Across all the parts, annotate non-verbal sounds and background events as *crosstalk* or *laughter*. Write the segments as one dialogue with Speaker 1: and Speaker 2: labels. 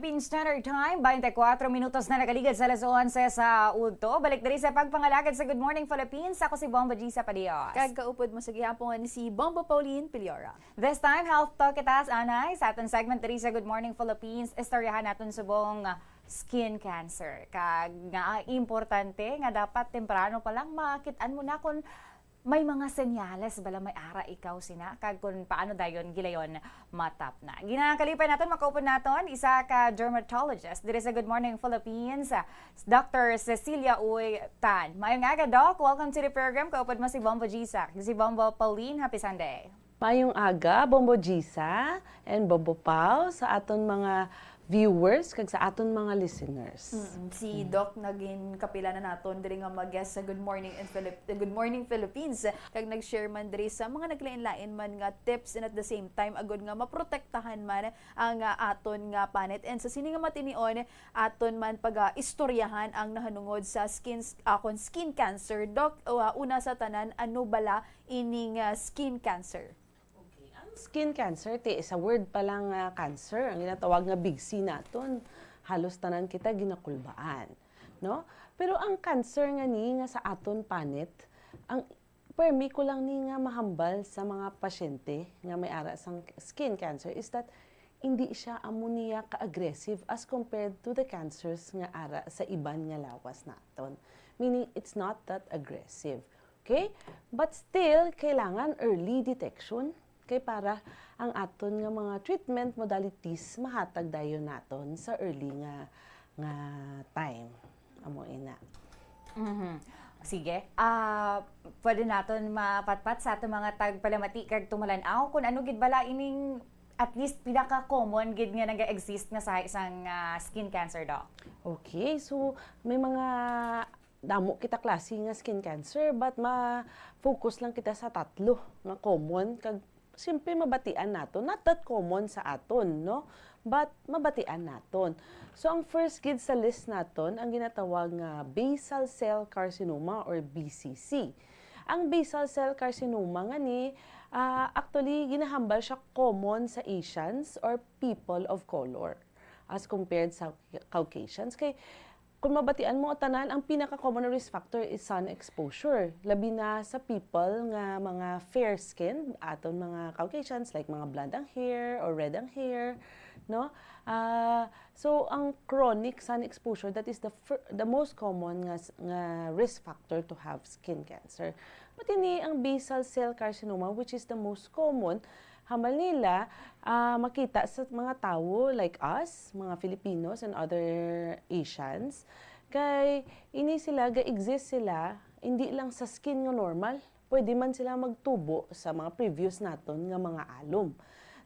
Speaker 1: Philippine Standard Time, 24 minutos na nakaligad sa alas 11 sa Udto. Balik diri sa pagpangalagad sa Good Morning Philippines. Ako si Bomba G. Padios.
Speaker 2: Kagkaupod mo sa gihapon si Bombo Pauline Piliora.
Speaker 1: This time, health talk kita sa anay. Sa aton segment diri sa Good Morning Philippines, istoryahan natin subong skin cancer. Kag nga importante nga dapat temprano pa lang makitaan mo na kung may mga senyales bala may ara ikaw sina kag kung paano dayon gilayon matap na. Ginakalipay naton makaupon naton isa ka dermatologist diri sa Good Morning Philippines, Dr. Cecilia Uy Tan. Mayong aga doc, welcome to the program. Kaupod mo si Bombo Gisak. Si Bombo Pauline, happy Sunday.
Speaker 3: Mayong aga, Bombo Gisa and Bombo Pau sa aton mga viewers kag sa aton mga listeners.
Speaker 2: Si Doc naging kapila na naton diri nga mag-guest sa Good Morning in Philip Good Morning Philippines. Kag nag-share man diri sa mga naglain-lain man nga tips and at the same time agud nga maprotektahan man ang uh, aton nga panet and sa sini nga matinion aton man pag uh, istoryahan ang nahanungod sa skin akon skin cancer. Doc uh, una sa tanan ano bala ining uh, skin cancer
Speaker 3: Skin cancer, ti sa word pa lang nga cancer, ang ginatawag nga big C naton. Halos tanan kita ginakulbaan, no? Pero ang cancer nga ni nga sa aton panet, ang permi ko lang ni nga mahambal sa mga pasyente nga may ara sang skin cancer is that hindi siya ammonia ka-aggressive as compared to the cancers nga ara sa iban nga lawas naton. Meaning, it's not that aggressive. Okay? But still, kailangan early detection kay para ang aton nga mga treatment modalities mahatag dayon naton sa early nga nga time amo ina.
Speaker 1: Mhm. Sige. Ah, pwede naton mapatpat sa ato mga tagpalamati kag tumulanaw kung ano gid bala ining at least pinaka common gid nga naga-exist nga sa isang ah, skin cancer doc.
Speaker 3: Okay, so may mga damo kita klase nga skin cancer but ma-focus lang kita sa tatlo nga common kag simple mabatian naton. Not that common sa aton no? But mabatian naton. So ang first gid sa list naton ang ginatawag nga basal cell carcinoma or BCC ang basal cell carcinoma nga ni ah, actually ginahambal siya common sa Asians or people of color as compared sa Caucasians. Kay kung mabatian mo tanan ang pinaka common risk factor is sun exposure. Labi na sa people nga mga fair skin aton mga Caucasians like mga blonde ang hair or red ang hair no? Ah, so ang chronic sun exposure that is the the most common nga, nga risk factor to have skin cancer. But ini ang basal cell carcinoma which is the most common hamal nila ah, makita sa mga tao like us, mga Filipinos and other Asians, kay ini sila ga-exist sila hindi lang sa skin nga normal, pwede man sila magtubo sa mga previous naton nga mga alom.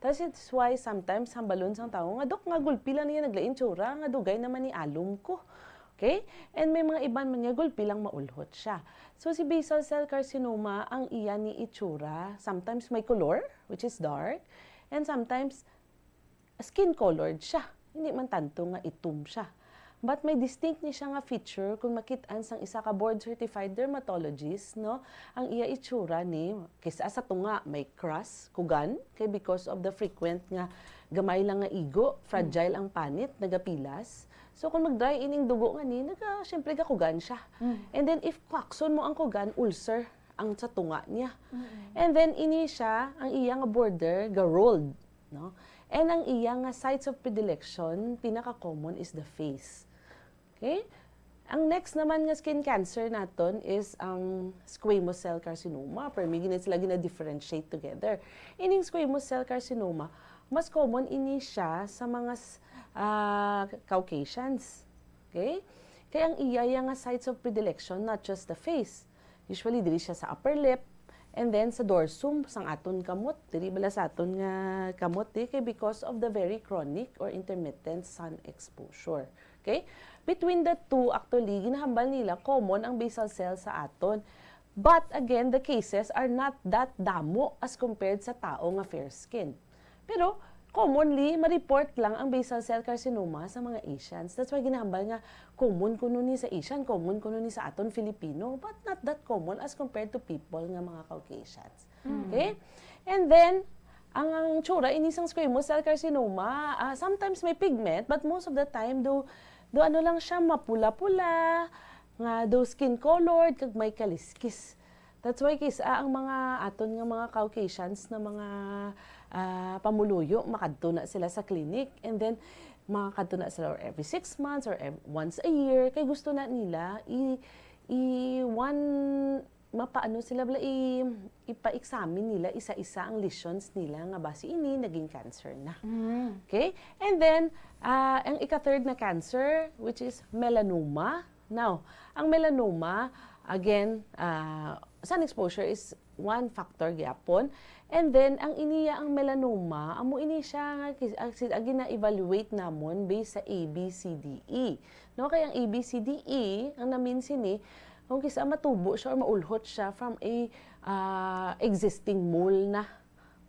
Speaker 3: That's it's why sometimes hambalon sang tao nga dok nga gulpi lang niya naglain nga dugay naman ni alom ko. Okay? And may mga iban man nga gulpi lang maulhot siya. So si basal cell carcinoma, ang iya ni itsura, sometimes may color, which is dark, and sometimes skin colored siya. Hindi man tanto nga itum siya. But may distinct ni siya nga feature kung makitaan sang isa ka board certified dermatologist, no? Ang iya itsura ni kisa sa tunga may crust, kugan, kay because of the frequent nga gamay lang nga igo, fragile ang panit, nagapilas. So kung mag-dry ining dugo nga ni, naga syempre gakugan siya. And then if kwakson mo ang kugan, ulcer ang sa tunga niya. And then ini siya, ang iya nga border ga-rolled, no? And ang iya nga sites of predilection, pinaka-common is the face. Okay? Ang next naman nga skin cancer naton is ang squamous cell carcinoma. Per mi gina sila gina-differentiate together. Ining squamous cell carcinoma, mas common ini siya sa mga ah, Caucasians. Okay? Kaya ang iya nga sites of predilection, not just the face. Usually, diri siya sa upper lip, and then sa dorsum, sang aton kamot, diri bala sa aton nga kamot, di, kay because of the very chronic or intermittent sun exposure. Okay? Between the two, actually, ginahambal nila common ang basal cell sa aton. But again, the cases are not that damo as compared sa tao nga fair skin. Pero commonly, ma-report lang ang basal cell carcinoma sa mga Asians. That's why ginahambal nga common kuno ni sa Asian, common kuno ni sa aton Filipino, but not that common as compared to people nga mga Caucasians. Okay? And then, ang, ang tsura inisang squamous cell carcinoma, ah, sometimes may pigment, but most of the time, do, do ano lang siya, mapula-pula, nga do skin colored, kag may kaliskis. That's why kisa ang mga aton nga mga Caucasians na mga ah, pamuluyo, makadto na sila sa clinic. And then, makakadto na sila or every six months or ev- once a year. Kay gusto na nila, i, i one, mapaano sila bala, i, ipa-examine nila isa-isa ang lesions nila nga basi ini naging cancer na. Okay? And then, ah, ang ika-third na cancer, which is melanoma. Now, ang melanoma, again, ah, sun exposure is one factor gyapon. And then, ang iniya ang melanoma, amo ini siya nga ang gina-evaluate namon based sa ABCDE. No, kaya ang ABCDE, ang namin sini, kung kisa matubo siya or maulhot siya from a ah, existing mole na.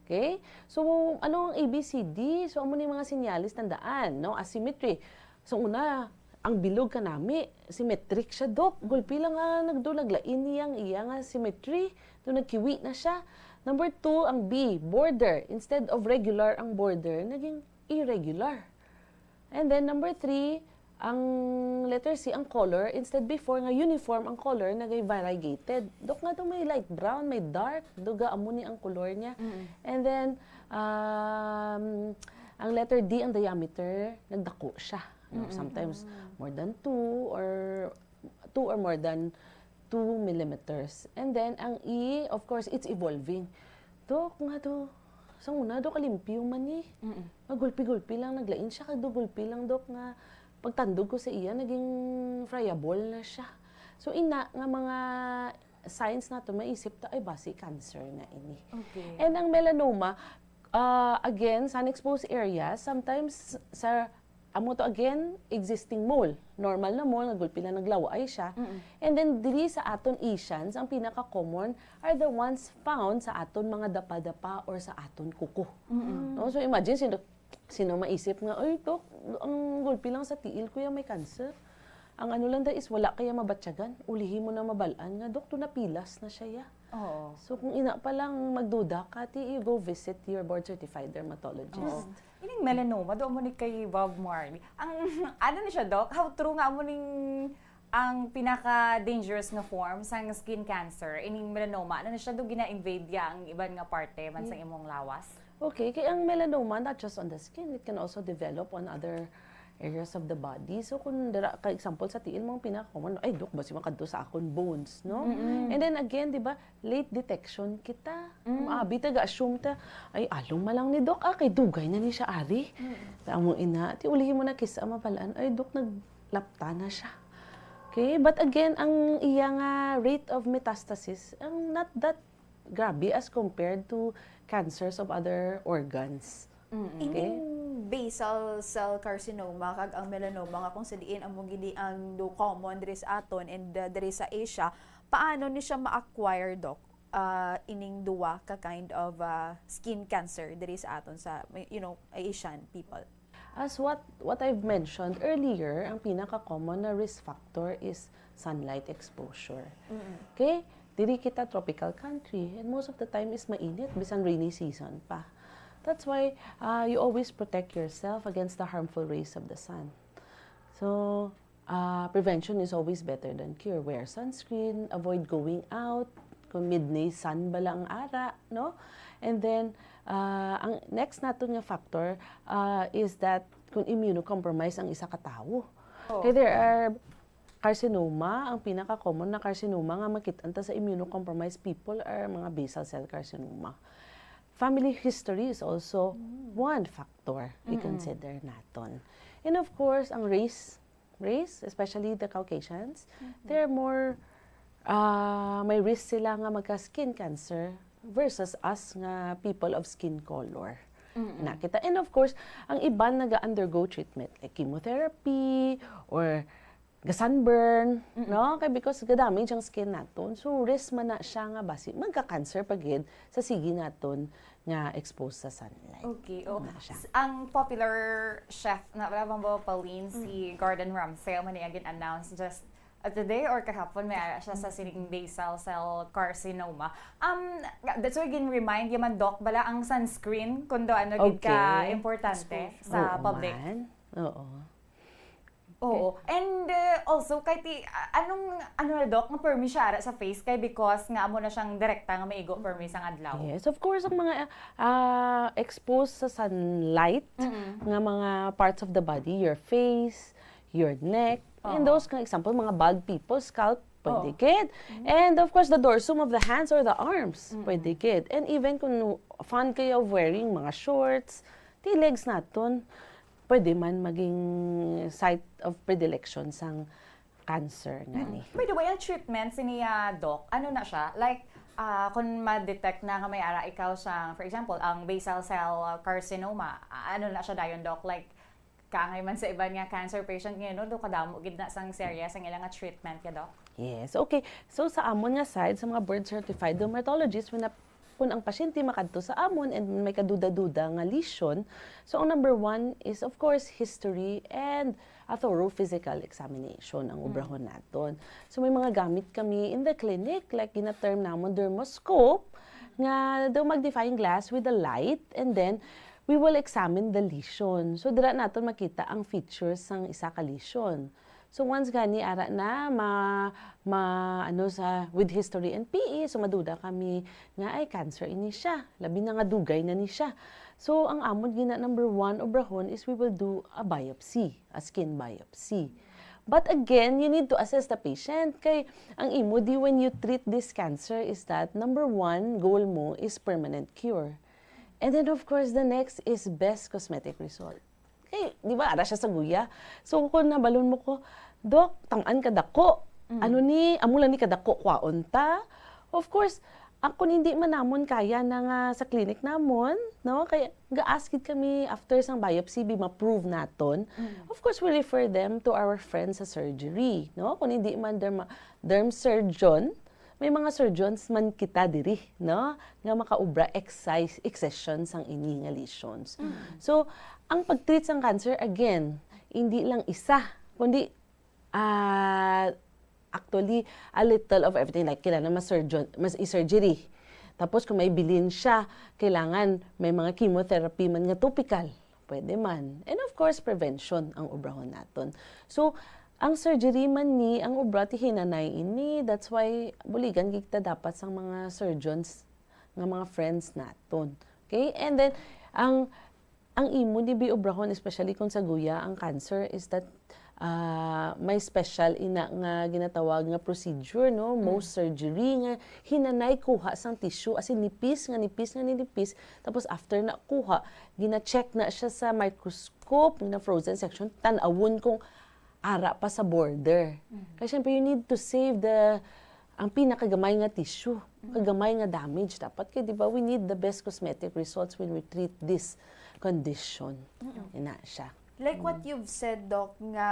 Speaker 3: Okay? So, ano ang ABCD? So, amo ni mga sinyalis tandaan, no? Asymmetry. So, una, ang bilog ka nami, symmetric siya, Dok. Gulpi lang nga nagdulaglain niyang iya nga symmetry. Doon nagkiwi na siya. Number two, ang B, border. Instead of regular ang border, naging irregular. And then number three, ang letter C, ang color, instead before nga uniform ang color, nagay variegated. Dok nga daw may light brown, may dark, duga amo ni ang color niya. And then, um, ang letter D, ang diameter, nagdako siya. No, Sometimes more than 2 or 2 or more than 2 millimeters. And then, ang E, of course, it's evolving. Dok, nga do, sa una, do kalimpyo man ni. Magulpi-gulpi lang, naglain siya, kag do gulpi lang, dok, nga pagtandog ko sa iya, naging friable na siya. So, ina, nga mga signs na to maisip ta, ay basi cancer na ini.
Speaker 1: Okay.
Speaker 3: And ang melanoma, uh, again, sun-exposed areas, sometimes sa amo to again, existing mole. Normal na mole, nagulpi na naglaway siya. And then, dili sa aton Asians, ang pinaka-common are the ones found sa aton mga dapa-dapa or sa aton kuko. No? So, imagine, sino, sino maisip nga, ay, dok, ang gulpi lang sa tiil ko may cancer. Ang ano lang da is, wala kaya mabatyagan. Ulihin mo na mabalaan nga, dok, to napilas na siya ya.
Speaker 1: Oo.
Speaker 3: So kung ina pa lang magduda ka, ti you go visit your board certified dermatologist.
Speaker 1: Ining melanoma, doon mo ni kay Bob Marley. Ang, *laughs* ano na siya, Doc? How true nga mo ning ang pinaka-dangerous na form sa skin cancer, ining melanoma, ano na siya do gina-invade ya ang iban nga parte man sa imong lawas?
Speaker 3: Okay, kaya ang melanoma not just on the skin, it can also develop on other areas of the body. So kung dara ka example sa tiil mo pinaka-common, ay dok basi makadto sa akon bones, no? And then again, 'di ba, late detection kita. Maabi ta ga-assume ta, ay along malang ni dok, ah, kay dugay na ni siya ari. Mm. mo ina, ti ulihin mo na kisa mapalaan, ay dok naglapta na siya. Okay, but again, ang iya nga rate of metastasis, ang not that grabe as compared to cancers of other organs. Okay?
Speaker 2: Ining basal cell carcinoma kag ang melanoma nga kung sa diin amo gidi ang do common diri sa aton and uh, diri sa Asia, paano ni siya ma-acquire doc? uh, ining duwa ka kind of uh, skin cancer diri sa aton sa you know Asian people.
Speaker 3: As what what I've mentioned earlier, ang pinaka-common na risk factor is sunlight exposure. Okay? Diri kita tropical country and most of the time is mainit bisan rainy season pa. That's why uh, you always protect yourself against the harmful rays of the sun. So, uh, prevention is always better than cure. Wear sunscreen, avoid going out, kung midday sun ba lang ang ara, no? And then, uh, ang next nato nga factor uh, is that kung immunocompromised ang isa ka tawo. Okay, there are carcinoma, ang pinaka-common na carcinoma nga makitanta sa immunocompromised people are mga basal cell carcinoma. Family history is also one factor i-consider naton. And of course, ang race, race, especially the Caucasians, they're more, uh, may risk sila nga magka-skin cancer versus us nga people of skin color. Nakita. And of course, ang iban naga-undergo treatment like chemotherapy or ga-sunburn, no? Kay because gadamage ang skin naton. So risk man na siya nga basi magka-cancer pagid sa sige naton nga exposed sa sunlight.
Speaker 1: Okay. Oh. Ang popular chef na wala ba Pauline si Gordon Ramsay man niya again announce just uh, today or kahapon may ara siya sa sining basal cell carcinoma. Um that's why gin remind yaman doc bala ang sunscreen kundo ano gid ka
Speaker 3: Okay.
Speaker 1: importante sa
Speaker 3: Oo
Speaker 1: public.
Speaker 3: man. Oo.
Speaker 1: Oo. And uh, also kay ti a- anong ano na doc nga permi siya sa face kay because nga amo na siyang direkta nga maigo permi sang adlaw.
Speaker 3: Yes, of course, ang mga ah, exposed sa sunlight, nga mga parts of the body, your face, your neck, and
Speaker 1: Oo.
Speaker 3: those, example, mga bald people, scalp, pwede
Speaker 1: Oo.
Speaker 3: kid. And of course, the dorsum of the hands or the arms, pwede kid. And even kung fond kayo of wearing mga shorts, ti legs naton, pwede man maging site of predilection sang cancer nga ni.
Speaker 1: By the way, ang treatment siniya doc, ano na siya? Like ah, kung ma-detect na nga may ara ikaw sa, for example, ang basal cell carcinoma, ano na siya dayon doc? Like kaangay man sa iban nga cancer patient ngayon, no? do kadamo gid na sang serious ang ilang treatment ya doc.
Speaker 3: Yes, okay. So sa amon nga side, sa mga board certified dermatologists, when na, kung ang pasyente makadto sa amon and may kaduda-duda nga lesion, so ang number one is of course history and a thorough physical examination ang ubrahon naton. So may mga gamit kami in the clinic, like gina-term namon dermoscope, nga daw mag-define glass with the light and then we will examine the lesion. So dira naton makita ang features ng isa ka lesion. So once gani ara na ma, ma ano sa with history and PE so maduda kami nga ay cancer ini siya. Labi na nga dugay na ni siya. So ang amon gina number one obrahon is we will do a biopsy, a skin biopsy. But again, you need to assess the patient. Kay ang imo di when you treat this cancer is that number one goal mo is permanent cure. And then of course the next is best cosmetic result. Kay, di ba, ara siya sa guya. So, kung nabalon mo ko, Dok, tangan ka dako. Ano ni, amo lang ni kadako kwaon ta. Of course, ako hindi man namon kaya na nga sa clinic namon, no? Kaya ga-asked kami after sang biopsy bi ma-prove naton. Of course, we refer them to our friends sa surgery, no? Kung hindi man derma, derm surgeon, may mga surgeons man kita diri, no? Nga makaubra excise, excision sang ini nga lesions. So, ang pag-treat sang cancer, again, hindi lang isa, kundi ah actually a little of everything like kailangan mas surgeon mas i-surgery. Tapos kung may bilin siya kailangan may mga chemotherapy man nga topical. Pwede man. And of course prevention ang ubrahon naton. So ang surgery man ni ang ubra ti hinanay ini that's why buligan gigta dapat sang mga surgeons nga mga friends naton. Okay? And then ang ang imo di bi obrahon especially kung sa guya ang cancer is that ah, may special ina nga ginatawag nga procedure no? Most surgery nga hinanay kuha sang tissue as in nipis nga nipis nga nipis tapos after na kuha gina-check na siya sa microscope na frozen section tan-awon kung ara pa sa border. Kasi syempre you need to save the ang pinakagamay nga tissue, kagamay nga damage. Dapat kay di ba we need the best cosmetic results when we treat this condition. Ina siya.
Speaker 2: Like what you've said, Doc, nga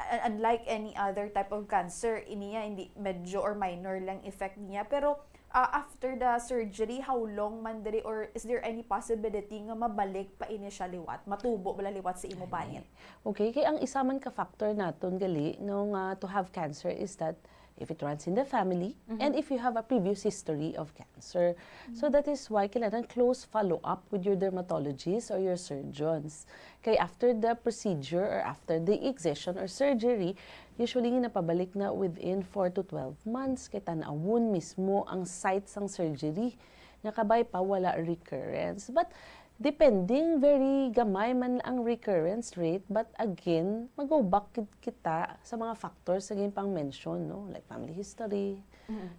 Speaker 2: uh, unlike any other type of cancer, iniya hindi medyo or minor lang effect niya. Pero uh, after the surgery, how long man diri or is there any possibility nga mabalik pa ini siya liwat? Matubo bala liwat sa imo banit?
Speaker 3: Okay, kay ang isa man ka factor naton gali no nga to have cancer is that if it runs in the family and if you have a previous history of cancer. So that is why kailangan close follow-up with your dermatologist or your surgeons. Kay after the procedure or after the excision or surgery, usually napabalik na within 4 to 12 months kay tanawon mismo ang site sang surgery nga kabay pa wala recurrence. But depending very gamay man ang recurrence rate but again mag-go back kit- kita sa mga factors sa pang mention no? Like family history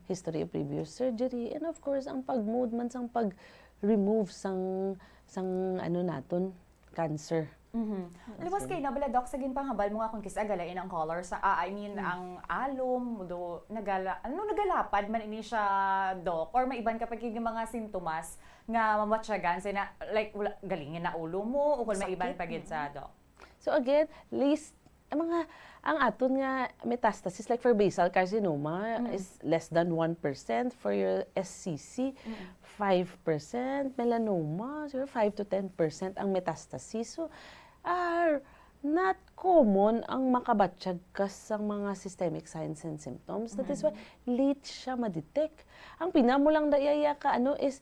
Speaker 3: history of previous surgery and of course ang pag-mood man sang pag-remove sang sang ano naton cancer
Speaker 1: Mhm. Liwas kay na bala doc sa ginpanghabal mo nga kung kisa galain ang color sa ah, I mean ang alum do nagala ano nagalapad man ini siya doc or may iban kapag yung mga sintomas nga mamatsagan sina like wala, galingin na ulo mo o kung may iban pagid sa doc.
Speaker 3: So again, least ang mga ang aton nga metastasis like for basal carcinoma is less than 1% for your SCC, 5% melanoma, siguro 5 to 10% ang metastasis. So ah not common ang makabatsyag ka sa mga systemic signs and symptoms. That is why late siya ma-detect. Ang pinamo lang dayaya ka ano is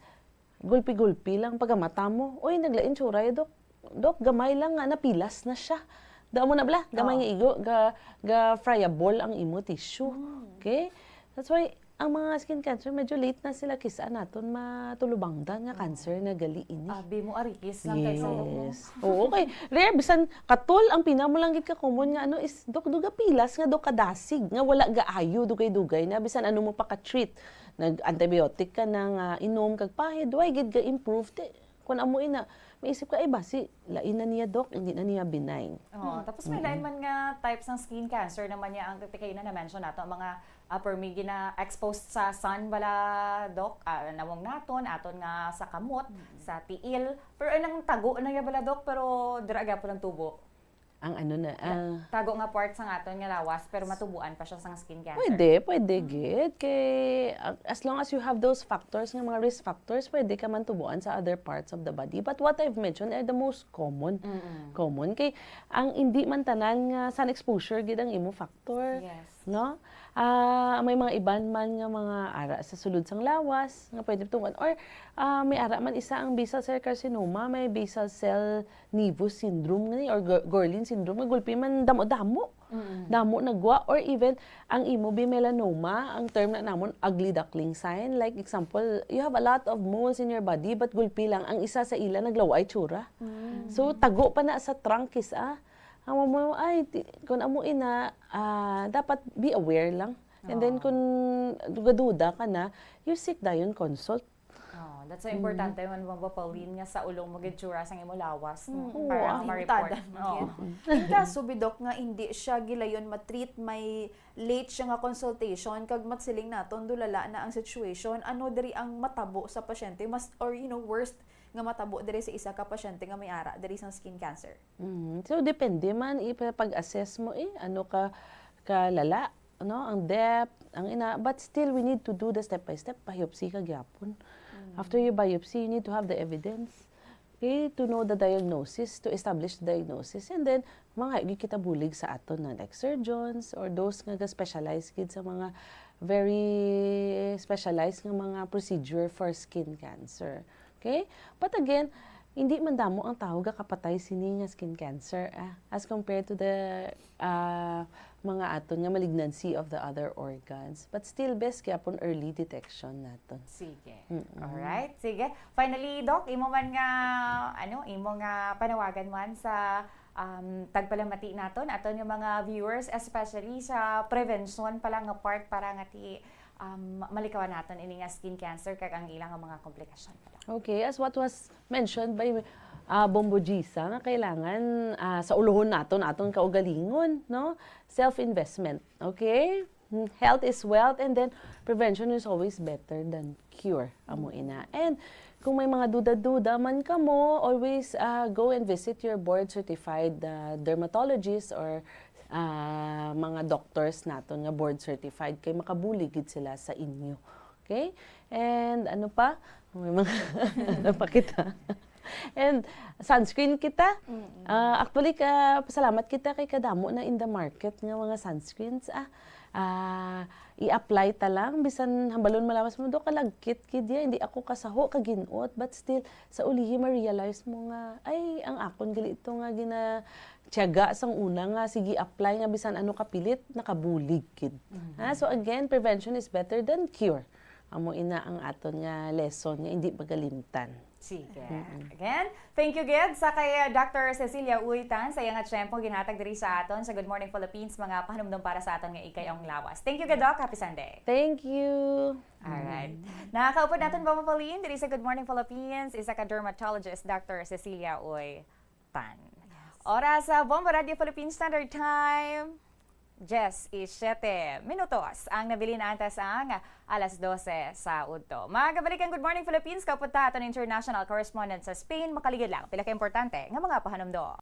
Speaker 3: gulpi-gulpi lang pag mata mo. Uy, naglain tsura eh, dok. Dok, gamay lang nga, napilas na siya. Daan mo na bala, gamay nga igo, ga, ga friable ang imo tissue. Okay? That's why, ang mga skin cancer, medyo late na sila kisa naton matulubangdan nga cancer na gali ini.
Speaker 1: Abi mo arikis lang dok mo.
Speaker 3: Yes. Oo, okay. Rare, bisan katol, ang pinamulang gid ka common nga ano is dok duga pilas nga dok kadasig nga wala gaayo dugay-dugay na bisan ano mo pa ka-treat. Nag-antibiotic ka na nga inom kag pahid, why gid ga improve te. Kun amo ina, maisip ka ay basi lain na niya dok, hindi na niya benign.
Speaker 1: Oo, tapos may lain man nga types ng skin cancer naman niya. Ang kay na na-mention nato ang mga upper migi na exposed sa sun bala dok ah, nawong naton aton nga sa kamot sa tiil. Pero anang tago na ya bala dok pero dira gyapon ang tubo
Speaker 3: Ang ano na, ah,
Speaker 1: tago nga part sa aton nga lawas pero matubuan pa siya sa skin cancer
Speaker 3: Pwede, pwede gid. Kay, as long as you have those factors, nga mga risk factors, pwede ka man tubuan sa other parts of the body. But what I've mentioned are the most common. Common. Kay, ang hindi man tanan nga sun exposure gid ang imo factor.
Speaker 1: yes
Speaker 3: No? Ah, may mga iban man nga mga ara sa sulod sang lawas nga pwede tungan or ah, may ara man isa ang basal cell carcinoma, may basal cell nevus syndrome nga ni, or Gor- Gorlin syndrome nga gulpi man damo-damo. Damo nagwa or even ang imo melanoma, ang term na namon ugly duckling sign. Like example, you have a lot of moles in your body but gulpi lang ang isa sa ila naglaway tsura. So tago pa na sa trunk is ah. Ang mo ay di, kung amo ina ah, dapat be aware lang. And then kung duda ka na, you seek dayon consult.
Speaker 1: Oh, that's so importante man mo Pauline nga sa ulong mo gid tsura sang imo lawas no?
Speaker 3: Oo,
Speaker 1: para
Speaker 3: ang
Speaker 1: ma-report. Oo.
Speaker 2: In kaso bidok nga hindi siya gilayon matreat may late siya nga consultation kag matsiling naton dulala na ang situation ano diri ang matabo sa pasyente mas or you know worst nga matabo diri sa isa ka pasyente nga may ara diri sa skin cancer.
Speaker 3: Mhm. So depende man ipapag-assess mo eh ano ka kalala no ang depth ang ina but still we need to do the step by step biopsy ka gyapon. After your biopsy you need to have the evidence okay to know the diagnosis to establish the diagnosis and then mga igi kita bulig sa aton na like surgeons or those nga specialized gid sa mga very specialized nga mga procedure for skin cancer. Okay? But again, hindi man damo ang tao kapatay sini nga skin cancer ah, as compared to the ah, mga aton nga malignancy of the other organs. But still best gyapon early detection naton.
Speaker 1: Sige. Alright, sige. Finally, Doc, imo man nga, ano, imo nga panawagan man sa um, tagpalamati naton aton yung mga viewers, especially sa prevention pala nga part para nga ti um, malikawan naton ini nga skin cancer kag ang ilang mga komplikasyon.
Speaker 3: Okay, as what was mentioned by uh, Bombo Gisa, nga kailangan ah, sa ulohon naton aton kaugalingon, no? Self-investment, okay? Health is wealth and then prevention is always better than cure, amo ina. And kung may mga duda-duda man ka mo, always ah, go and visit your board-certified ah, dermatologist or ah, mga doctors naton nga board certified kay makabuligid sila sa inyo. Okay? And ano pa? May mga *laughs* ano pa kita. And sunscreen kita. Ah, actually ka pasalamat kita kay kadamo na in the market nga mga sunscreens ah. Ah, i-apply ta lang bisan hambalon malawas mo do kalagkit kid ya hindi ako kasaho kaginuot but still sa ulihi ma-realize mo nga ay ang akon gali ito nga gina tiyaga sang una nga sige apply nga bisan ano kapilit nakabulig kid. Ha? So again, prevention is better than cure. Amo ina ang aton nga lesson nga hindi magalimtan.
Speaker 1: Sige. Again, thank you gid sa kay uh, Dr. Cecilia Uitan sa iyang tiyempo ginhatag diri sa aton sa Good Morning Philippines mga pahanumdum para sa aton nga ikay ang lawas. Thank you gid Doc. Happy Sunday.
Speaker 3: Thank you.
Speaker 1: Alright. Nakakaupod natin ba Pauline diri sa Good Morning Philippines isa ka dermatologist Dr. Cecilia Uy Tan. Oras sa Bomba Radio Philippine Standard Time. Jess is 7 minutos ang nabili na ang alas 12 sa Udto. Magabalik ang Good Morning Philippines kapunta aton international correspondent sa Spain makaligid lang pila ka importante nga mga pahanumdo.